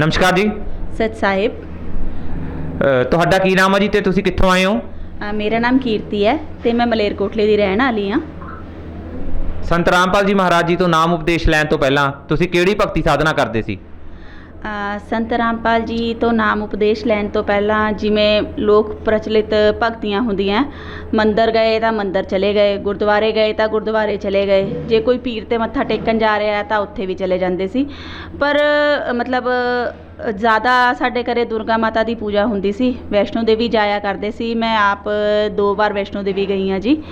ਨਮਸਕਾਰ ਜੀ। ਸਤ ਸਾਹਿਬ। ਅ, ਤੁਹਾਡਾ ਕੀ ਨਾਮ ਹੈ ਜੀ ਤੇ ਤੁਸੀਂ ਕਿੱਥੋਂ ਆਏ ਹੋ? ਅ, ਮੇਰਾ ਨਾਮ ਕੀਰਤੀ ਹੈ ਤੇ ਮੈਂ ਮਲੇਰਕੋਟਲੇ ਦੀ ਰਹਿਣ ਵਾਲੀ ਹਾਂ। ਸੰਤ ਰਾਮਪਾਲ ਜੀ ਮਹਾਰਾਜ ਜੀ ਤੋਂ ਨਾਮ ਉਪਦੇਸ਼ ਲੈਣ ਤੋਂ ਪਹਿਲਾਂ ਤੁਸੀਂ ਕਿਹੜੀ ਭਗਤੀ ਸਾਧਨਾ ਕਰਦੇ ਸੀ? ਸੰਤ ਰਾਮਪਾਲ ਜੀ ਤੋਂ ਨਾਮ ਉਪਦੇਸ਼ ਲੈਣ ਤੋਂ ਪਹਿਲਾਂ ਜਿਵੇਂ ਲੋਕ ਪ੍ਰਚਲਿਤ ਭਗਤੀਆਂ ਹੁੰਦੀਆਂ, ਮੰਦਰ ਗਏ ਤਾਂ ਮੰਦਰ ਚਲੇ ਗਏ, ਗੁਰਦੁਆਰੇ ਗਏ ਤਾਂ ਗੁਰਦੁਆਰੇ ਚਲੇ ਗਏ, ਜੇ ਕੋਈ ਪੀਰ ਤੇ ਮੱਥਾ ਟੇਕਣ ਜਾ ਰਿਹਾ ਤਾਂ ਉੱਥੇ ਵੀ ਚਲੇ ਜਾਂਦੇ ਸੀ। ਪਰ, ਮਤਲਬ, ਜ਼ਿਆਦਾ ਸਾਡੇ ਘਰੇ ਦੁਰਗਾ ਮਾਤਾ ਦੀ ਪੂਜਾ ਹੁੰਦੀ ਸੀ, ਵੈਸ਼ਨੋ ਦੇਵੀ ਜਾਇਆ ਕਰਦੇ ਸੀ, ਮੈਂ ਆਪ ਦੋ ਵਾਰ ਵੈਸ਼ਨੋ ਦੇਵੀ ਗਈ ਹਾਂ ਜੀ।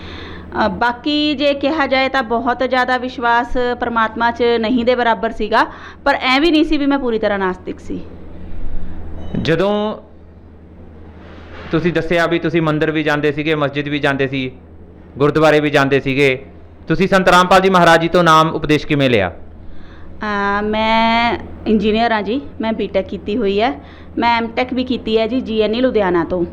ਬਾਕੀ ਜੇ ਕਿਹਾ ਜਾਏ ਤਾਂ ਬਹੁਤ ਜ਼ਿਆਦਾ ਵਿਸ਼ਵਾਸ ਪਰਮਾਤਮਾ 'ਚ ਨਹੀਂ ਦੇ ਬਰਾਬਰ ਸੀਗਾ ਪਰ ਐ ਵੀ ਨਹੀਂ ਸੀ ਵੀ ਮੈਂ ਪੂਰੀ ਤਰ੍ਹਾਂ ਨਾਸਤਿਕ ਸੀ। ਜਦੋਂ ਤੁਸੀਂ ਦੱਸਿਆ ਵੀ ਤੁਸੀਂ ਮੰਦਿਰ ਵੀ ਜਾਂਦੇ ਸੀਗੇ ਮਸਜਿਦ ਵੀ ਜਾਂਦੇ ਸੀ ਗੁਰਦੁਆਰੇ ਵੀ ਜਾਂਦੇ ਸੀਗੇ ਤੁਸੀਂ ਸੰਤ ਰਾਮਪਾਲ ਜੀ ਮਹਾਰਾਜ ਜੀ ਤੋਂ ਨਾਮ ਉਪਦੇਸ਼ ਕਿਵੇਂ ਲਿਆ? ਮੈਂ ਇੰਜੀਨੀਅਰ ਹਾਂ ਜੀ ਮੈਂ ਬੀਟੈਕ ਕੀਤੀ ਹੋਈ ਹੈ ਮੈਂ ਐਮਟੈਕ ਵੀ ਕੀਤੀ ਹੈ ਜੀ ਜੀਐਨਈ ਲੁਧਿਆਣਾ ਤੋਂ।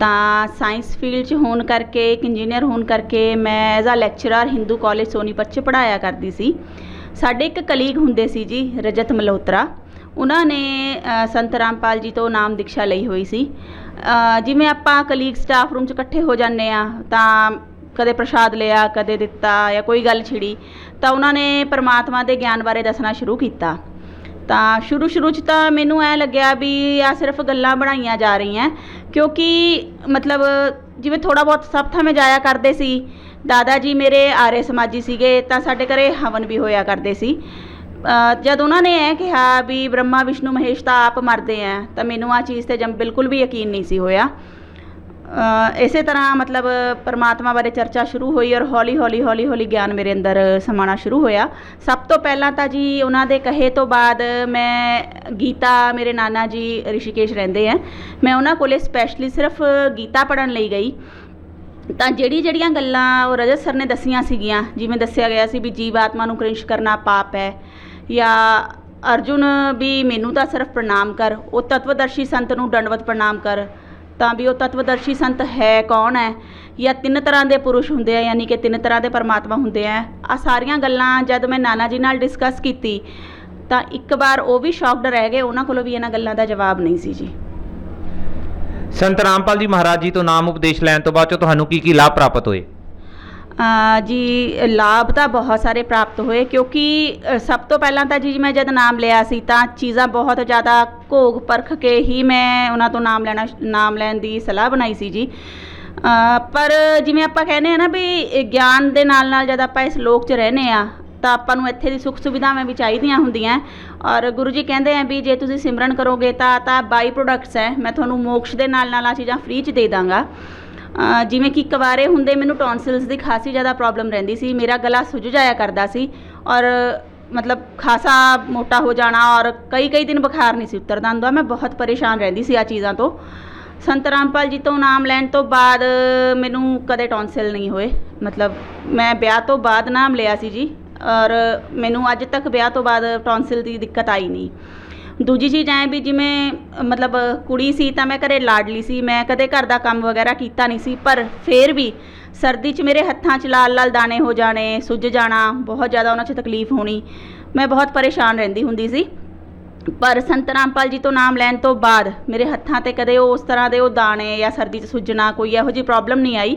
ਤਾਂ ਸਾਇੰਸ ਫੀਲਡ 'ਚ ਹੋਣ ਕਰਕੇ, ਇੱਕ ਇੰਜੀਨੀਅਰ ਹੋਣ ਕਰਕੇ ਮੈਂ as a lecturer Hindu college Sonipat 'ਚ ਪੜ੍ਹਾਇਆ ਕਰਦੀ ਸੀ। ਸਾਡੇ ਇੱਕ ਕਲੀਗ ਹੁੰਦੇ ਸੀ ਜੀ, ਰਜਤ ਮਲਹੋਤਰਾ। ਉਹਨਾਂ ਨੇ ਸੰਤ ਰਾਮਪਾਲ ਜੀ ਤੋਂ ਨਾਮ ਦੀਕਸ਼ਾ ਲਈ ਹੋਈ ਸੀ। ਜਿਵੇਂ ਆਪਾਂ ਕਲੀਗ ਸਟਾਫ ਰੂਮ 'ਚ ਇਕੱਠੇ ਹੋ ਜਾਂਦੇ ਆ ਤਾਂ ਕਦੇ ਪ੍ਰਸ਼ਾਦ ਲਿਆ, ਕਦੇ ਦਿੱਤਾ ਜਾਂ ਕੋਈ ਗੱਲ ਛਿੜੀ, ਤਾਂ ਉਹਨਾਂ ਨੇ ਪਰਮਾਤਮਾ ਦੇ ਗਿਆਨ ਬਾਰੇ ਦੱਸਣਾ ਸ਼ੁਰੂ ਕੀਤਾ। ਤਾਂ ਸ਼ੁਰੂ ਸ਼ੁਰੂ 'ਚ ਤਾਂ ਮੈਨੂੰ ਐ ਲੱਗਿਆ ਵੀ ਆ ਸਿਰਫ ਗੱਲਾਂ ਬਣਾਈਆਂ ਜਾ ਰਹੀਆਂ। ਕਿਉਂਕਿ ਮਤਲਬ ਜਿਵੇਂ ਥੋੜਾ ਬਹੁਤ ਸਭ ਥਾਂ ਮੈਂ ਜਾਇਆ ਕਰਦੇ ਸੀ। ਦਾਦਾ ਜੀ ਮੇਰੇ ਆਰੇ ਸਮਾਜੀ ਸੀਗੇ ਤਾਂ ਸਾਡੇ ਘਰੇ ਹਵਨ ਵੀ ਹੋਇਆ ਕਰਦੇ ਸੀ। ਜਦ ਉਹਨਾਂ ਨੇ ਇਹ ਕਿਹਾ ਵੀ ਬ੍ਰਹਮਾ, ਵਿਸ਼ਨੂੰ, ਮਹੇਸ਼ ਤਾਂ ਆਪ ਮਰਦੇ ਆ ਤਾਂ ਮੈਨੂੰ ਆ ਚੀਜ਼ ਤੇ ਜਮ ਬਿਲਕੁਲ ਵੀ ਯਕੀਨ ਨਹੀਂ ਸੀ ਹੋਇਆ। ਇਸੇ ਤਰ੍ਹਾਂ ਮਤਲਬ ਪਰਮਾਤਮਾ ਬਾਰੇ ਚਰਚਾ ਸ਼ੁਰੂ ਹੋਈ ਔਰ ਹੌਲੀ ਹੌਲੀ ਹੌਲੀ ਹੌਲੀ ਗਿਆਨ ਮੇਰੇ ਅੰਦਰ ਸਮਾਣਾ ਸ਼ੁਰੂ ਹੋਇਆ। ਸਭ ਤੋਂ ਪਹਿਲਾਂ ਤਾਂ ਜੀ ਉਹਨਾਂ ਦੇ ਕਹੇ ਤੋਂ ਬਾਅਦ ਮੈਂ ਗੀਤਾ ਮੇਰੇ ਨਾਨਾ ਜੀ ਰਿਸ਼ੀਕੇਸ਼ ਰਹਿੰਦੇ ਆ। ਮੈਂ ਉਹਨਾਂ ਕੋਲੇ ਸਪੈਸ਼ਲੀ ਸਿਰਫ ਗੀਤਾ ਪੜ੍ਹਨ ਲਈ ਗਈ। ਤਾਂ ਜਿਹੜੀ ਜਿਹੜੀਆਂ ਗੱਲਾਂ ਉਹ ਰਜਤ ਸਰ ਨੇ ਦੱਸੀਆਂ ਸੀਗੀਆਂ, ਜਿਵੇਂ ਦੱਸਿਆ ਗਿਆ ਸੀ ਵੀ ਜੀਵ ਆਤਮਾ ਨੂੰ ਕ੍ਰਿੰਸ਼ ਕਰਨਾ ਪਾਪ ਹੈ ਜਾਂ ਅਰਜੁਨ ਵੀ ਮੈਨੂੰ ਤਾਂ ਸਿਰਫ ਪ੍ਰਣਾਮ ਕਰ, ਉਹ ਤਤਵਦਰਸ਼ੀ ਸੰਤ ਨੂੰ ਦੰਡਵਤ ਪ੍ਰਣਾਮ ਕਰ ਤਾਂ ਵੀ ਉਹ ਤਤਵਦਰਸ਼ੀ ਸੰਤ ਹੈ ਕੌਣ ਹੈ? ਜਾਂ ਤਿੰਨ ਤਰ੍ਹਾਂ ਦੇ ਪੁਰਸ਼ ਹੁੰਦੇ ਆ, ਯਾਨੀ ਕਿ ਤਿੰਨ ਤਰ੍ਹਾਂ ਦੇ ਪਰਮਾਤਮਾ ਹੁੰਦੇ ਆ। ਆ ਸਾਰੀਆਂ ਗੱਲਾਂ ਜਦ ਮੈਂ ਨਾਨਾ ਜੀ ਨਾਲ ਡਿਸਕਸ ਕੀਤੀ, ਤਾਂ ਇੱਕ ਵਾਰ ਉਹ ਵੀ ਸ਼ੌਕਡ ਰਹਿ ਗਏ, ਉਹਨਾਂ ਕੋਲੋਂ ਵੀ ਇਹਨਾਂ ਗੱਲਾਂ ਦਾ ਜਵਾਬ ਨਹੀਂ ਸੀ ਜੀ। ਸੰਤ ਰਾਮਪਾਲ ਜੀ ਮਹਾਰਾਜ ਜੀ ਤੋਂ ਨਾਮ ਉਪਦੇਸ਼ ਲੈਣ ਤੋਂ ਬਾਅਦ ਚੋਂ ਤੁਹਾਨੂੰ ਕੀ ਕੀ ਲਾਭ ਪ੍ਰਾਪਤ ਹੋਏ? ਜੀ, ਲਾਭ ਤਾਂ ਬਹੁਤ ਸਾਰੇ ਪ੍ਰਾਪਤ ਹੋਏ ਕਿਉਂਕਿ ਸਭ ਤੋਂ ਪਹਿਲਾਂ ਤਾਂ ਜੀ, ਮੈਂ ਜਦ ਨਾਮ ਲਿਆ ਸੀ ਤਾਂ ਚੀਜ਼ਾਂ ਬਹੁਤ ਜ਼ਿਆਦਾ ਘੋਗ ਪਰਖ ਕੇ ਹੀ ਮੈਂ ਉਹਨਾਂ ਤੋਂ ਨਾਮ ਲੈਣਾ, ਨਾਮ ਲੈਣ ਦੀ ਸਲਾਹ ਬਣਾਈ ਸੀ ਜੀ। ਪਰ ਜਿਵੇਂ ਆਪਾਂ ਕਹਿੰਦੇ ਆ ਨਾ ਵੀ ਗਿਆਨ ਦੇ ਨਾਲ ਨਾਲ ਜਦ ਆਪਾਂ ਇਸ ਲੋਕ 'ਚ ਰਹਨੇ ਆ ਤਾਂ ਆਪਾਂ ਨੂੰ ਇੱਥੇ ਦੀ ਸੁੱਖ ਸੁਵਿਧਾਵਾਂ ਵੀ ਚਾਹੀਦੀਆਂ ਹੁੰਦੀਆਂ। ਔਰ ਗੁਰੂ ਜੀ ਕਹਿੰਦੇ ਆ ਵੀ ਜੇ ਤੁਸੀਂ ਸਿਮਰਨ ਕਰੋਗੇ ਤਾਂ ਤਾਂ ਬਾਈ ਪ੍ਰੋਡਕਟਸ ਹੈ, ਮੈਂ ਤੁਹਾਨੂੰ ਮੋਕਸ਼ ਦੇ ਨਾਲ ਨਾਲ ਆ ਚੀਜ਼ਾਂ ਫ੍ਰੀ 'ਚ ਦੇ ਦਾਂਗਾ। ਜਿਵੇਂ ਕਿ ਕਵਾਰੇ ਹੁੰਦੇ ਮੈਨੂੰ ਟੌਨਸਿਲਸ ਦੀ ਖਾਸੀ ਜ਼ਿਆਦਾ ਪ੍ਰੋਬਲਮ ਰਹਿੰਦੀ ਸੀ, ਮੇਰਾ ਗਲਾ ਸੁੱਜ ਜਾਇਆ ਕਰਦਾ ਸੀ ਔਰ ਮਤਲਬ ਖਾਸਾ ਮੋਟਾ ਹੋ ਜਾਣਾ ਔਰ ਕਈ ਕਈ ਦਿਨ ਬੁਖਾਰ ਨਹੀਂ ਸੀ ਉਤਰਦਾ, ਹੁੰਦਾ ਮੈਂ ਬਹੁਤ ਪਰੇਸ਼ਾਨ ਰਹਿੰਦੀ ਸੀ ਆ ਚੀਜ਼ਾਂ ਤੋਂ। ਸੰਤ ਰਾਮਪਾਲ ਜੀ ਤੋਂ ਨਾਮ ਲੈਣ ਤੋਂ ਬਾਅਦ ਮੈਨੂੰ ਕਦੇ ਟੌਨਸਿਲ ਨਹੀਂ ਹੋਏ, ਮਤਲਬ ਮੈਂ ਵਿਆਹ ਤੋਂ ਬਾਅਦ ਨਾਮ ਲਿਆ ਸੀ ਜੀ ਔਰ ਮੈਨੂੰ ਅੱਜ ਤੱਕ ਵਿਆਹ ਤੋਂ ਬਾਅਦ ਟੌਨਸਿਲ ਦੀ ਦਿੱਕਤ ਆਈ ਨਹੀਂ। ਦੂਜੀ ਚੀਜ਼ ਐ ਵੀ ਜਿਵੇਂ, ਮਤਲਬ ਕੁੜੀ ਸੀ ਤਾਂ ਮੈਂ ਘਰੇ ਲਾਡਲੀ ਸੀ, ਮੈਂ ਕਦੇ ਘਰ ਦਾ ਕੰਮ ਵਗੈਰਾ ਕੀਤਾ ਨਹੀਂ ਸੀ, ਪਰ ਫੇਰ ਵੀ ਸਰਦੀ 'ਚ ਮੇਰੇ ਹੱਥਾਂ 'ਚ ਲਾਲ ਲਾਲ ਦਾਣੇ ਹੋ ਜਾਣੇ, ਸੁੱਜ ਜਾਣਾ, ਬਹੁਤ ਜ਼ਿਆਦਾ ਉਹਨਾਂ 'ਚ ਤਕਲੀਫ ਹੋਣੀ, ਮੈਂ ਬਹੁਤ ਪਰੇਸ਼ਾਨ ਰਹਿੰਦੀ ਹੁੰਦੀ ਸੀ। ਪਰ ਸੰਤ ਰਾਮਪਾਲ ਜੀ ਤੋਂ ਨਾਮ ਲੈਣ ਤੋਂ ਬਾਅਦ ਮੇਰੇ ਹੱਥਾਂ ਤੇ ਕਦੇ ਉਸ ਤਰ੍ਹਾਂ ਦੇ ਉਹ ਦਾਣੇ ਜਾਂ ਸਰਦੀ 'ਚ ਸੁੱਜਣਾ ਕੋਈ ਇਹੋ ਜਿਹੀ ਪ੍ਰੋਬਲਮ ਨਹੀਂ ਆਈ।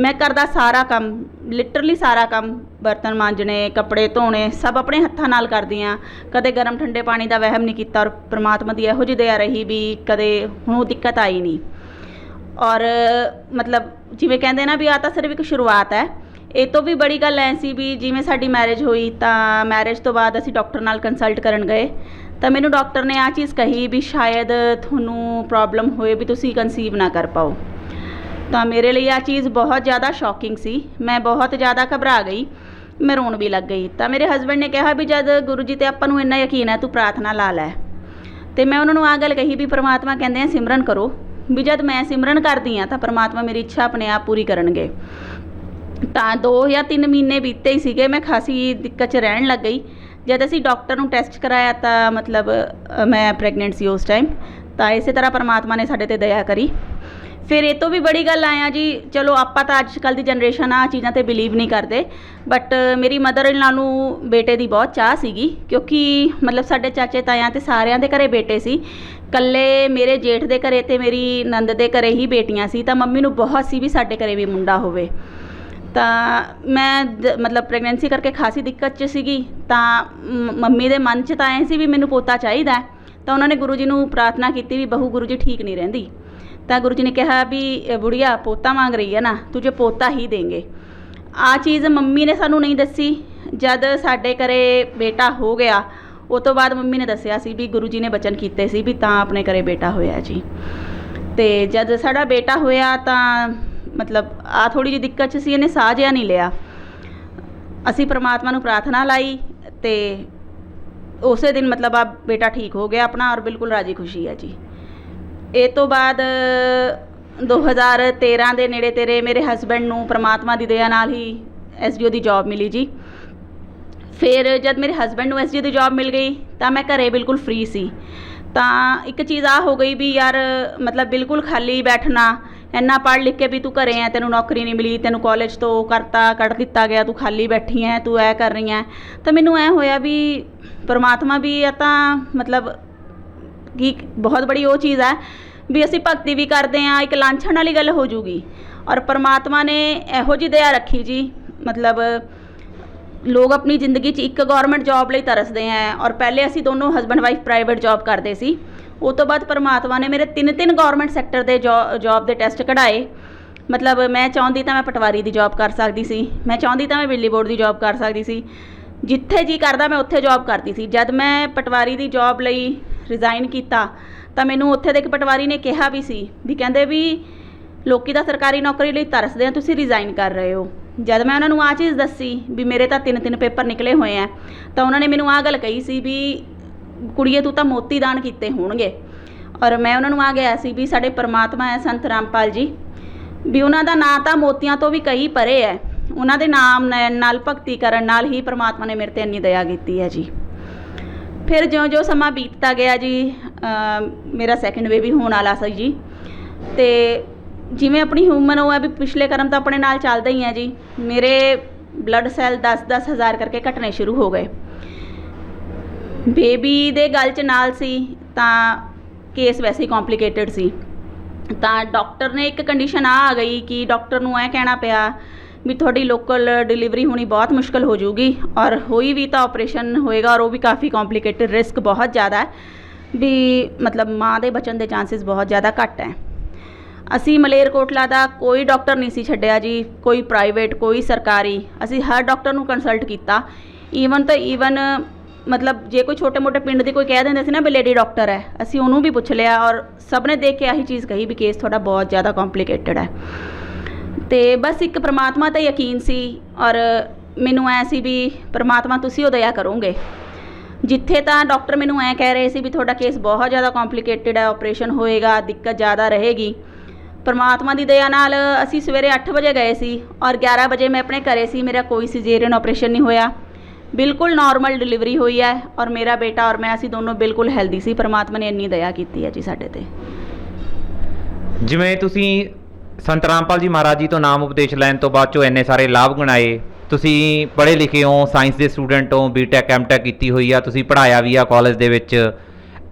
ਮੈਂ ਕਰਦਾ ਸਾਰਾ ਕੰਮ ਲਿਟਰਲੀ ਸਾਰਾ ਕੰਮ, ਬਰਤਨ ਮਾਂਜਣੇ, ਕੱਪੜੇ ਧੋਣੇ, ਸਭ ਆਪਣੇ ਹੱਥਾਂ ਨਾਲ ਕਰਦੀ ਹਾਂ ਕਦੇ ਗਰਮ ਠੰਡੇ ਪਾਣੀ ਦਾ ਵਹਿਮ ਨਹੀਂ ਕੀਤਾ ਔਰ ਪ੍ਰਮਾਤਮਾ ਦੀ ਇਹੋ ਜਿਹੀ ਦਇਆ ਰਹੀ ਵੀ ਕਦੇ ਹੁਣ ਉਹ ਦਿੱਕਤ ਆਈ ਨਹੀਂ। ਔਰ, ਮਤਲਬ ਜਿਵੇਂ ਕਹਿੰਦੇ ਨਾ ਵੀ ਆ ਤਾਂ ਸਿਰਫ ਇੱਕ ਸ਼ੁਰੂਆਤ ਹੈ। ਇਹ ਤੋਂ ਵੀ ਬੜੀ ਗੱਲ ਐ ਸੀ ਵੀ ਜਿਵੇਂ ਸਾਡੀ ਮੈਰਿਜ ਹੋਈ ਤਾਂ ਮੈਰਿਜ ਤੋਂ ਬਾਅਦ ਅਸੀਂ ਡਾਕਟਰ ਨਾਲ ਕੰਸਲਟ ਕਰਨ ਗਏ। ਤਾਂ ਮੈਨੂੰ ਡਾਕਟਰ ਨੇ ਆ ਚੀਜ਼ ਕਹੀ ਵੀ ਸ਼ਾਇਦ ਤੁਹਾਨੂੰ ਪ੍ਰੋਬਲਮ ਹੋਏ ਵੀ ਤੁਸੀਂ ਕਨਸੀਵ ਨਾ ਕਰ ਪਾਓ। ਤਾਂ ਮੇਰੇ ਲਈ ਆ ਚੀਜ਼ ਬਹੁਤ ਜ਼ਿਆਦਾ ਸ਼ੌਕਿੰਗ ਸੀ। ਮੈਂ ਬਹੁਤ ਜ਼ਿਆਦਾ ਘਬਰਾ ਗਈ। ਮੈਂ ਰੋਣ ਵੀ ਲੱਗ ਗਈ। ਤਾਂ ਮੇਰੇ ਹਸਬੰਡ ਨੇ ਕਿਹਾ ਵੀ ਜਦ ਗੁਰੂ ਜੀ ਤੇ ਆਪਾਂ ਨੂੰ ਇੰਨਾ ਯਕੀਨ ਹੈ, ਤੂੰ ਪ੍ਰਾਰਥਨਾ ਲਾ ਲੈ। ਤੇ ਮੈਂ ਉਹਨਾਂ ਨੂੰ ਆ ਗੱਲ ਕਹੀ ਵੀ ਪ੍ਰਮਾਤਮਾ ਕਹਿੰਦੇ ਆ, ਸਿਮਰਨ ਕਰੋ। ਵੀ ਜਦ ਮੈਂ ਸਿਮਰਨ ਕਰਦੀ ਆ ਤਾਂ ਪ੍ਰਮਾਤਮਾ ਮੇਰੀ ਇੱਛਾ ਆਪਣੇ ਆਪ ਪੂਰੀ ਕਰਨਗੇ। ਤਾਂ 2 ਜਾਂ 3 ਮਹੀਨੇ ਬੀਤੇ ਹੀ ਸੀਗੇ, ਮੈਂ ਖਾਸੀ ਦਿੱਕਤ 'ਚ ਰਹਿਣ ਲੱਗ ਗਈ। ਜਦ ਅਸੀਂ ਡਾਕਟਰ ਨੂੰ ਟੈਸਟ ਕਰਾਇਆ ਤਾਂ ਮਤਲਬ ਮੈਂ ਪ੍ਰੈਗਨੈਂਟ ਸੀ ਉਸ ਟਾਈਮ ਤਾਂ ਇਸੇ ਤਰ੍ਹਾਂ ਪਰਮਾਤਮਾ ਨੇ ਸਾਡੇ ਤੇ ਦਇਆ ਕਰੀ। ਫਿਰ ਇਹ ਤੋਂ ਵੀ ਬੜੀ ਗੱਲ ਆਇਆ ਜੀ, ਚਲੋ ਆਪਾਂ ਤਾਂ ਅੱਜ ਕੱਲ ਦੀ ਜਨਰੇਸ਼ਨ ਆ, ਚੀਜ਼ਾਂ ਤੇ ਬਿਲੀਵ ਨਹੀਂ ਕਰਦੇ। ਬਟ ਮੇਰੀ ਮਦਰ ਇਨ ਨੂੰ ਬੇਟੇ ਦੀ ਬਹੁਤ ਚਾਹ ਸੀਗੀ, ਕਿਉਂਕਿ ਮਤਲਬ ਸਾਡੇ ਚਾਚੇ ਤਾਇਆਂ ਤੇ ਸਾਰਿਆਂ ਦੇ ਘਰੇ ਬੇਟੇ ਸੀ। ਕੱਲੇ ਮੇਰੇ ਜੇਠ ਦੇ ਘਰੇ ਤੇ ਮੇਰੀ ਨੰਦ ਦੇ ਘਰੇ ਹੀ ਬੇਟੀਆਂ ਸੀ, ਤਾਂ ਮੰਮੀ ਨੂੰ ਬਹੁਤ ਸੀ ਵੀ ਸਾਡੇ ਘਰੇ ਵੀ ਮੁੰਡਾ ਹੋਵੇ। ਤਾਂ ਮੈਂ ਮਤਲਬ ਪ੍ਰੈਗਨੈਂਸੀ ਕਰਕੇ ਖਾਸੀ ਦਿੱਕਤ 'ਚ ਸੀਗੀ, ਤਾਂ ਮ- ਮੰਮੀ ਦੇ ਮਨ 'ਚ ਤਾਂ ਐ ਸੀ ਵੀ ਮੈਨੂੰ ਪੋਤਾ ਚਾਹੀਦਾ ਤਾਂ ਉਹਨਾਂ ਨੇ ਗੁਰੂ ਜੀ ਨੂੰ ਪ੍ਰਾਰਥਨਾ ਕੀਤੀ ਵੀ ਬਹੂ, ਗੁਰੂ ਜੀ ਠੀਕ ਨਹੀਂ ਰਹਿੰਦੀ। ਤਾਂ ਗੁਰੂ ਜੀ ਨੇ ਕਿਹਾ ਵੀ ਬੁੜੀਆ, ਪੋਤਾ ਮੰਗ ਰਹੀ ਹੈ ਨਾ ਤੁਝੇ ਪੋਤਾ ਹੀ ਦੇਂਗੇ। ਆ ਚੀਜ਼ ਮੰਮੀ ਨੇ ਸਾਨੂੰ ਨਹੀਂ ਦੱਸੀ। ਜਦ ਸਾਡੇ ਘਰੇ ਬੇਟਾ ਹੋ ਗਿਆ, ਉਹ ਤੋਂ ਬਾਅਦ ਮੰਮੀ ਨੇ ਦੱਸਿਆ ਸੀ ਵੀ ਗੁਰੂ ਜੀ ਨੇ ਬਚਨ ਕੀਤੇ ਸੀ ਵੀ ਤਾਂ ਆਪਣੇ ਘਰੇ ਬੇਟਾ ਹੋਇਆ ਜੀ। ਤੇ ਜਦ ਸਾਡਾ ਬੇਟਾ ਹੋਇਆ ਤਾਂ ਮਤਲਬ ਆ ਥੋੜੀ ਜਿਹੀ ਦਿੱਕਤ 'ਚ ਸੀ, ਇਹਨੇ ਸਾਹ ਜਿਹਾ ਨਹੀਂ ਲਿਆ। ਅਸੀਂ ਪ੍ਰਮਾਤਮਾ ਨੂੰ ਪ੍ਰਾਰਥਨਾ ਲਾਈ ਤੇ ਉਸੇ ਦਿਨ ਮਤਲਬ ਆ ਬੇਟਾ ਠੀਕ ਹੋ ਗਿਆ ਆਪਣਾ ਔਰ ਬਿਲਕੁਲ ਰਾਜੀ ਖੁਸ਼ੀ ਹੈ ਜੀ। ਇਹ ਤੋਂ ਬਾਅਦ 2013 ਦੇ ਨੇੜੇ ਤੇਰੇ ਮੇਰੇ ਹਸਬੰਡ ਨੂੰ ਪ੍ਰਮਾਤਮਾ ਦੀ ਦਇਆ ਨਾਲ ਹੀ ਐਸਡੀਓ ਦੀ ਜੌਬ ਮਿਲੀ ਜੀ। ਫਿਰ ਜਦ ਮੇਰੇ ਹਸਬੰਡ ਨੂੰ ਐਸਡੀਓ ਦੀ ਜੌਬ ਮਿਲ ਗਈ, ਤਾਂ ਮੈਂ ਘਰੇ ਬਿਲਕੁਲ ਫ੍ਰੀ ਸੀ। ਤਾਂ ਇੱਕ ਚੀਜ਼ ਆ ਹੋ ਗਈ ਵੀ ਯਾਰ, ਮਤਲਬ ਬਿਲਕੁਲ ਖਾਲੀ ਬੈਠਣਾ, ਇੰਨਾ ਪੜ੍ਹ ਲਿਖ ਕੇ ਵੀ ਤੂੰ ਘਰੇ ਆ ਤੈਨੂੰ ਨੌਕਰੀ ਨਹੀਂ ਮਿਲੀ, ਤੈਨੂੰ ਕਾਲਜ ਤੋਂ ਕਰਤਾ, ਕੱਢ ਦਿੱਤਾ ਗਿਆ, ਤੂੰ ਖਾਲੀ ਬੈਠੀ ਐ, ਤੂੰ ਐ ਕਰ ਰਹੀ ਐ। ਤਾਂ ਮੈਨੂੰ ਐ ਹੋਇਆ ਵੀ ਪਰਮਾਤਮਾ ਵੀ ਆ ਤਾਂ ਮਤਲਬ ਕਿ, ਬਹੁਤ ਬੜੀ ਉਹ ਚੀਜ਼ ਹੈ। ਵੀ ਅਸੀਂ ਭਗਤੀ ਵੀ ਕਰਦੇ ਆ ਇੱਕ ਲਾਂਛਣ ਵਾਲੀ ਗੱਲ ਹੋ ਜੂਗੀ। ਔਰ ਪਰਮਾਤਮਾ ਨੇ ਇਹੋ ਜਿਹੀ ਦਇਆ ਰੱਖੀ ਜੀ, ਮਤਲਬ ਲੋਕ ਆਪਣੀ ਜ਼ਿੰਦਗੀ 'ਚ ਇੱਕ ਗਵਰਨਮੈਂਟ ਜੌਬ ਲਈ ਤਰਸਦੇ ਆ ਔਰ ਪਹਿਲੇ ਅਸੀਂ ਦੋਨੋਂ ਹਸਬੰਡ ਵਾਈਫ ਪ੍ਰਾਈਵੇਟ ਜੌਬ ਕਰਦੇ ਸੀ। ਉਹ ਤੋਂ ਬਾਅਦ ਪਰਮਾਤਮਾ ਨੇ ਮੇਰੇ ਤਿੰਨ ਤਿੰਨ ਗਵਰਨਮੈਂਟ ਸੈਕਟਰ ਦੇ ਜੌਬ ਦੇ ਟੈਸਟ ਕਢਾਏ। ਮਤਲਬ ਮੈਂ ਚਾਹੁੰਦੀ ਤਾਂ ਮੈਂ ਪਟਵਾਰੀ ਦੀ ਜੌਬ ਕਰ ਸਕਦੀ ਸੀ, ਮੈਂ ਚਾਹੁੰਦੀ ਤਾਂ ਮੈਂ ਬਿਜਲੀ ਬੋਰਡ ਦੀ ਜੌਬ ਕਰ ਸਕਦੀ ਸੀ। ਜਿੱਥੇ ਜੀ ਕਰਦਾ ਮੈਂ ਉੱਥੇ ਜੌਬ ਕਰਦੀ ਸੀ। ਜਦ ਮੈਂ ਪਟਵਾਰੀ ਦੀ ਜੌਬ ਲਈ ਰਿਜ਼ਾਈਨ ਕੀਤਾ, ਤਾਂ ਮੈਨੂੰ ਉੱਥੇ ਦੇ ਇੱਕ ਪਟਵਾਰੀ ਨੇ ਕਿਹਾ ਵੀ ਸੀ ਵੀ ਕਹਿੰਦੇ ਵੀ ਲੋਕੀ ਤਾਂ ਸਰਕਾਰੀ ਨੌਕਰੀ ਲਈ ਤਰਸਦੇ ਆ, ਤੁਸੀਂ ਰਿਜ਼ਾਈਨ ਕਰ ਰਹੇ ਹੋ। ਜਦ ਮੈਂ ਉਹਨਾਂ ਨੂੰ ਆ ਚੀਜ਼ ਦੱਸੀ ਵੀ ਮੇਰੇ ਤਾਂ ਤਿੰਨ ਤਿੰਨ ਪੇਪਰ ਨਿਕਲੇ ਹੋਏ ਆ, ਤਾਂ ਉਹਨਾਂ ਨੇ ਮੈਨੂੰ ਆ ਗੱਲ ਕਹੀ ਸੀ ਵੀ ਕੁੜੀਏ ਤੂੰ ਤਾਂ ਮੋਤੀ ਦਾਨ ਕੀਤੇ ਹੋਣਗੇ। ਔਰ ਮੈਂ ਉਹਨਾਂ ਨੂੰ ਆ ਗਿਆ ਸੀ ਵੀ ਸਾਡੇ ਪਰਮਾਤਮਾ ਹੈ ਸੰਤ ਰਾਮਪਾਲ ਜੀ, ਵੀ ਉਹਨਾਂ ਦਾ ਨਾਂ ਤਾਂ ਮੋਤੀਆਂ ਤੋਂ ਵੀ ਕਈ ਪਰੇ ਹੈ। ਉਹਨਾਂ ਦੇ ਨਾਮ ਨਾਲ ਭਗਤੀ ਕਰਨ ਨਾਲ ਹੀ ਪਰਮਾਤਮਾ ਨੇ ਮੇਰੇ ਤੇ ਇੰਨੀ ਦਇਆ ਕੀਤੀ ਹੈ ਜੀ। ਫਿਰ ਜਿਉਂ-ਜਿਉਂ ਸਮਾਂ ਬੀਤਦਾ ਗਿਆ ਜੀ ਮੇਰਾ ਸੈਕੰਡ ਬੇਬੀ ਹੋਣ ਵਾਲਾ ਸੀ ਜੀ। ਤੇ ਜਿਵੇਂ ਆਪਣੀ ਹਿਊਮਨ ਉਹ ਹੈ ਵੀ ਪਿਛਲੇ ਕਰਮ ਤਾਂ ਆਪਣੇ ਨਾਲ ਚੱਲਦਾ ਹੀ ਹੈ ਜੀ। ਮੇਰੇ ਬਲੱਡ ਸੈੱਲ 10-10 ਹਜ਼ਾਰ ਕਰਕੇ ਘਟਣੇ ਸ਼ੁਰੂ ਹੋ ਗਏ। ਬੇਬੀ ਦੇ ਗਲ 'ਚ ਨਾਲ ਸੀ, ਤਾਂ ਕੇਸ ਵੈਸੇ ਹੀ ਕੰਪਲਿਕੇਟਡ ਸੀ। ਤਾਂ ਡਾਕਟਰ ਨੇ ਇੱਕ ਕੰਡੀਸ਼ਨ ਆ ਆ ਗਈ ਕਿ ਡਾਕਟਰ ਨੂੰ ਐ ਕਹਿਣਾ ਪਿਆ ਵੀ ਤੁਹਾਡੀ ਲੋਕਲ ਡਿਲੀਵਰੀ ਹੋਣੀ ਬਹੁਤ ਮੁਸ਼ਕਲ ਹੋ ਜਾਊਗੀ ਔਰ ਹੋਈ ਵੀ ਤਾਂ ਆਪਰੇਸ਼ਨ ਹੋਏਗਾ ਔਰ ਉਹ ਵੀ ਕਾਫੀ ਕੰਪਲਿਕੇਟਡ ਰਿਸਕ ਬਹੁਤ ਜ਼ਿਆਦਾ ਹੈ। ਵੀ ਮਤਲਬ ਮਾਂ ਦੇ ਬਚਣ ਦੇ ਚਾਂਸਸ ਬਹੁਤ ਜ਼ਿਆਦਾ ਘੱਟ ਹੈ। ਅਸੀਂ ਮਲੇਰਕੋਟਲਾ ਦਾ ਕੋਈ ਡਾਕਟਰ ਨਹੀਂ ਸੀ ਛੱਡਿਆ ਜੀ, ਕੋਈ ਪ੍ਰਾਈਵੇਟ ਕੋਈ ਸਰਕਾਰੀ। ਅਸੀਂ ਹਰ ਡਾਕਟਰ ਨੂੰ ਕੰਸਲਟ ਕੀਤਾ। ਈਵਨ ਤਾਂ ਈਵਨ ਮਤਲਬ ਜੇ ਕੋਈ ਛੋਟੇ-ਮੋਟੇ ਪਿੰਡ ਦੀ ਕੋਈ ਕਹਿ ਦਿੰਦੇ ਸੀ ਨਾ ਵੀ ਲੇਡੀ ਡਾਕਟਰ ਹੈ, ਅਸੀਂ ਉਹਨੂੰ ਵੀ ਪੁੱਛ ਲਿਆ ਔਰ ਸਭ ਨੇ ਦੇਖ ਕੇ ਆਹੀ ਚੀਜ਼ ਕਹੀ ਵੀ ਕੇਸ ਤੁਹਾਡਾ ਬਹੁਤ ਜ਼ਿਆਦਾ ਕੰਪਲਿਕੇਟਡ ਹੈ। ਤੇ ਬਸ ਇੱਕ ਪ੍ਰਮਾਤਮਾ ਤੇ ਯਕੀਨ ਸੀ ਔਰ ਮੈਨੂੰ ਐ ਸੀ ਵੀ ਪ੍ਰਮਾਤਮਾ ਤੁਸੀਂ ਉਹ ਦਇਆ ਕਰੋਗੇ। ਜਿੱਥੇ ਤਾਂ ਡਾਕਟਰ ਮੈਨੂੰ ਐ ਕਹਿ ਰਹੇ ਸੀ ਵੀ ਤੁਹਾਡਾ ਕੇਸ ਬਹੁਤ ਜ਼ਿਆਦਾ ਕੰਪਲਿਕੇਟਡ ਹੈ ਆਪਰੇਸ਼ਨ ਹੋਏਗਾ, ਦਿੱਕਤ ਜ਼ਿਆਦਾ ਰਹੇਗੀ। ਪਰਮਾਤਮਾ ਦੀ ਦਇਆ ਨਾਲ ਅਸੀਂ ਸਵੇਰੇ 8 ਵਜੇ ਗਏ ਸੀ ਔਰ 11 ਵਜੇ ਮੈਂ ਆਪਣੇ ਘਰੇ ਸੀ, ਮੇਰਾ ਕੋਈ ਸਿਜ਼ੇਰੀਅਨ ਆਪਰੇਸ਼ਨ ਨਹੀਂ ਹੋਇਆ। ਬਿਲਕੁਲ ਨਾਰਮਲ ਡਿਲੀਵਰੀ ਹੋਈ ਹੈ ਔਰ ਮੇਰਾ ਬੇਟਾ ਔਰ ਮੈਂ ਅਸੀਂ ਦੋਨੋਂ ਬਿਲਕੁਲ ਹੈਲਦੀ ਸੀ। ਪਰਮਾਤਮਾ ਨੇ ਇੰਨੀ ਦਇਆ ਕੀਤੀ ਹੈ ਜੀ ਸਾਡੇ ਤੇ। ਜਿਵੇਂ ਤੁਸੀਂ ਸੰਤ ਰਾਮਪਾਲ ਜੀ ਮਹਾਰਾਜ ਜੀ ਤੋਂ ਨਾਮ ਉਪਦੇਸ਼ ਲੈਣ ਤੋਂ ਬਾਅਦ ਚੋਂ ਇੰਨੇ ਸਾਰੇ ਲਾਭ ਗਣਾਏ। ਤੁਸੀਂ ਪੜ੍ਹੇ ਲਿਖੇ ਹੋ, ਸਾਇੰਸ ਦੇ ਸਟੂਡੈਂਟ ਹੋ ਬੀਟੈਕ ਐਮਟੈਕ ਕੀਤੀ ਹੋਈ ਆ, ਤੁਸੀਂ ਪੜ੍ਹਾਇਆ ਵੀ ਆ ਕਾਲਜ ਦੇ ਵਿੱਚ।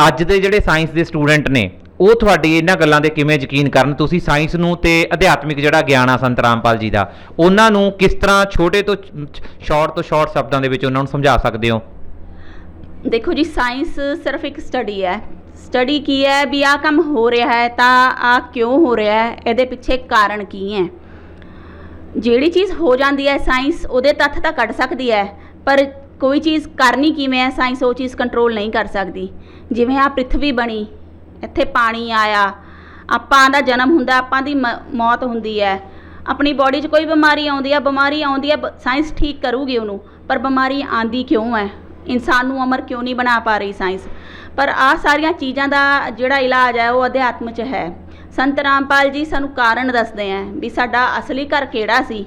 ਅੱਜ ਦੇ ਜਿਹੜੇ ਸਾਇੰਸ ਦੇ ਸਟੂਡੈਂਟ ਨੇ, ਉਹ ਤੁਹਾਡੀ ਇਹਨਾਂ ਗੱਲਾਂ ਦੇ ਕਿਵੇਂ ਯਕੀਨ ਕਰਨ? ਤੁਸੀਂ ਸਾਇੰਸ ਨੂੰ ਤੇ ਅਧਿਆਤਮਿਕ ਜਿਹੜਾ ਗਿਆਨ ਆ ਸੰਤ ਰਾਮਪਾਲ ਜੀ ਦਾ, ਉਹਨਾਂ ਨੂੰ ਕਿਸ ਤਰ੍ਹਾਂ ਛੋਟੇ ਤੋਂ ਸ਼ਾਰਟ ਤੋਂ ਸ਼ਾਰਟ ਸ਼ਬਦਾਂ ਦੇ ਵਿੱਚ ਉਹਨਾਂ ਨੂੰ ਸਮਝਾ ਸਕਦੇ ਹੋ? ਦੇਖੋ ਜੀ, ਸਾਇੰਸ ਸਿਰਫ ਇੱਕ ਸਟੱਡੀ ਹੈ। ਸਟੱਡੀ ਕੀ ਹੈ ਵੀ ਆਹ ਕੰਮ ਹੋ ਰਿਹਾ ਹੈ ਤਾਂ ਆ ਕਿਉਂ ਹੋ ਰਿਹਾ ਹੈ? ਇਹਦੇ ਪਿੱਛੇ ਕਾਰਨ ਕੀ ਹੈ ਜਿਹੜੀ ਚੀਜ਼ ਹੋ ਜਾਂਦੀ ਹੈ ਸਾਇੰਸ, ਉਹਦੇ ਤੱਥ ਤਾਂ ਕੱਢ ਸਕਦੀ ਹੈ ਪਰ ਕੋਈ ਚੀਜ਼ ਕਰਨੀ ਕਿਵੇਂ ਹੈ ਸਾਇੰਸ, ਉਹ ਚੀਜ਼ ਕੰਟਰੋਲ ਨਹੀਂ ਕਰ ਸਕਦੀ। ਜਿਵੇਂ ਆ ਪ੍ਰithvi ਬਣੀ, ਇੱਥੇ ਪਾਣੀ ਆਇਆ, ਆਪਾਂ ਦਾ ਜਨਮ ਹੁੰਦਾ, ਆਪਾਂ ਦੀ ਮ- ਮੌਤ ਹੁੰਦੀ ਹੈ ਆਪਣੀ ਬਾਡੀ 'ਚ ਕੋਈ ਬਿਮਾਰੀ ਆਉਂਦੀ ਹੈ ਬਿਮਾਰੀ ਆਉਂਦੀ ਹੈ ਸਾਇੰਸ ਠੀਕ ਕਰੂਗੀ ਉਹਨੂੰ, ਪਰ ਬਿਮਾਰੀ ਆਂਦੀ ਕਿਉਂ ਹੈ ਇਨਸਾਨ ਨੂੰ ਅਮਰ ਕਿਉਂ ਨਹੀਂ ਬਣਾ ਪਾ ਰਹੀ ਸਾਇੰਸ ਪਰ ਆ ਸਾਰੀਆਂ ਚੀਜ਼ਾਂ ਦਾ ਜਿਹੜਾ ਇਲਾਜ ਹੈ, ਉਹ ਅਧਿਆਤਮ 'ਚ ਹੈ। ਸੰਤ ਰਾਮਪਾਲ ਜੀ ਸਾਨੂੰ ਕਾਰਨ ਦੱਸਦੇ ਆ ਵੀ ਸਾਡਾ ਅਸਲੀ ਘਰ ਕਿਹੜਾ ਸੀ?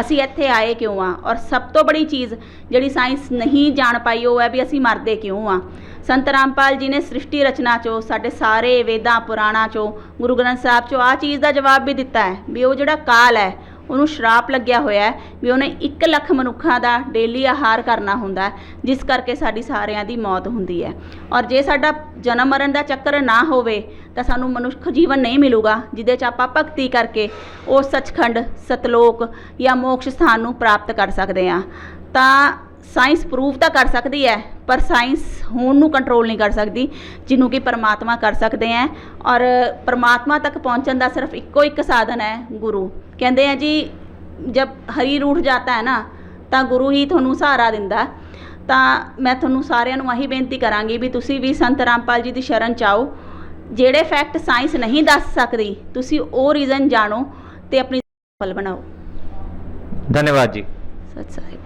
ਅਸੀਂ ਇੱਥੇ ਆਏ ਕਿਉਂ ਆ ਔਰ ਸਭ ਤੋਂ ਬੜੀ ਚੀਜ਼ ਜਿਹੜੀ ਸਾਇੰਸ ਨਹੀਂ ਜਾਣ ਪਾਈ, ਉਹ ਹੈ ਵੀ ਅਸੀਂ ਮਰਦੇ ਕਿਉਂ ਆ ਸੰਤ ਰਾਮਪਾਲ ਜੀ ਨੇ ਸ੍ਰਿਸ਼ਟੀ ਰਚਨਾ ਚੋਂ, ਸਾਡੇ ਸਾਰੇ ਵੇਦਾਂ ਪੁਰਾਣਾ ਚੋਂ, ਗੁਰੂ ਗ੍ਰੰਥ ਸਾਹਿਬ ਚੋਂ ਆ ਚੀਜ਼ ਦਾ ਜਵਾਬ ਵੀ ਦਿੱਤਾ ਹੈ ਵੀ ਉਹ ਜਿਹੜਾ ਕਾਲ ਹੈ ਉਹਨੂੰ ਸ਼ਰਾਪ ਲੱਗਿਆ ਹੋਇਆ ਹੈ ਵੀ ਉਹਨੇ 1 ਲੱਖ ਮਨੁੱਖਾਂ ਦਾ ਡੇਲੀ ਆਹਾਰ ਕਰਨਾ ਹੁੰਦਾ ਹੈ, ਜਿਸ ਕਰਕੇ ਸਾਡੀ ਸਾਰਿਆਂ ਦੀ ਮੌਤ ਹੁੰਦੀ ਹੈ। ਔਰ ਜੇ ਸਾਡਾ ਜਨਮ ਮਰਨ ਦਾ ਚੱਕਰ ਨਾ ਹੋਵੇ, ਤਾਂ ਸਾਨੂੰ ਮਨੁੱਖ ਜੀਵਨ ਨਹੀਂ ਮਿਲੂਗਾ ਜਿਹਦੇ 'ਚ ਆਪਾਂ ਭਗਤੀ ਕਰਕੇ ਉਹ ਸੱਚਖੰਡ, ਸਤਲੋਕ ਜਾਂ ਮੋਕਸ਼ ਸਥਾਨ ਨੂੰ ਪ੍ਰਾਪਤ ਕਰ ਸਕਦੇ ਹਾਂ। ਤਾਂ ਸਾਇੰਸ ਪ੍ਰੂਵ ਤਾਂ ਕਰ ਸਕਦੀ ਹੈ ਪਰ ਸਾਇੰਸ ਹੋਣ ਨੂੰ ਕੰਟਰੋਲ ਨਹੀਂ ਕਰ ਸਕਦੀ ਜਿਹਨੂੰ ਕਿ ਪਰਮਾਤਮਾ ਕਰ ਸਕਦੇ ਹੈ। ਔਰ ਪਰਮਾਤਮਾ ਤੱਕ ਪਹੁੰਚਣ ਦਾ ਸਿਰਫ ਇੱਕੋ ਇੱਕ ਸਾਧਨ ਹੈ ਗੁਰੂ। ਕਹਿੰਦੇ ਆ ਜੀ ਜਬ ਹਰੀ ਰੂਠ ਜਾਤਾ ਹੈ ਨਾ ਤਾਂ ਗੁਰੂ ਹੀ ਤੁਹਾਨੂੰ ਸਹਾਰਾ ਦਿੰਦਾ। ਤਾਂ ਮੈਂ ਤੁਹਾਨੂੰ ਸਾਰਿਆਂ ਨੂੰ ਆਹੀ ਬੇਨਤੀ ਕਰਾਂਗੀ ਵੀ ਤੁਸੀਂ ਵੀ ਸੰਤ ਰਾਮਪਾਲ ਜੀ ਦੀ ਸ਼ਰਨ ਚਾਓ। ਜਿਹੜੇ ਫੈਕਟ ਸਾਇੰਸ ਨਹੀਂ ਦੱਸ ਸਕਦੀ ਤੁਸੀਂ ਉਹ ਰੀਜ਼ਨ ਜਾਣੋ ਤੇ ਆਪਣੀ ਸਫਲ ਬਣਾਓ। ਧੰਨਵਾਦ ਜੀ। ਸਤਿ ਸਾਹਿਬ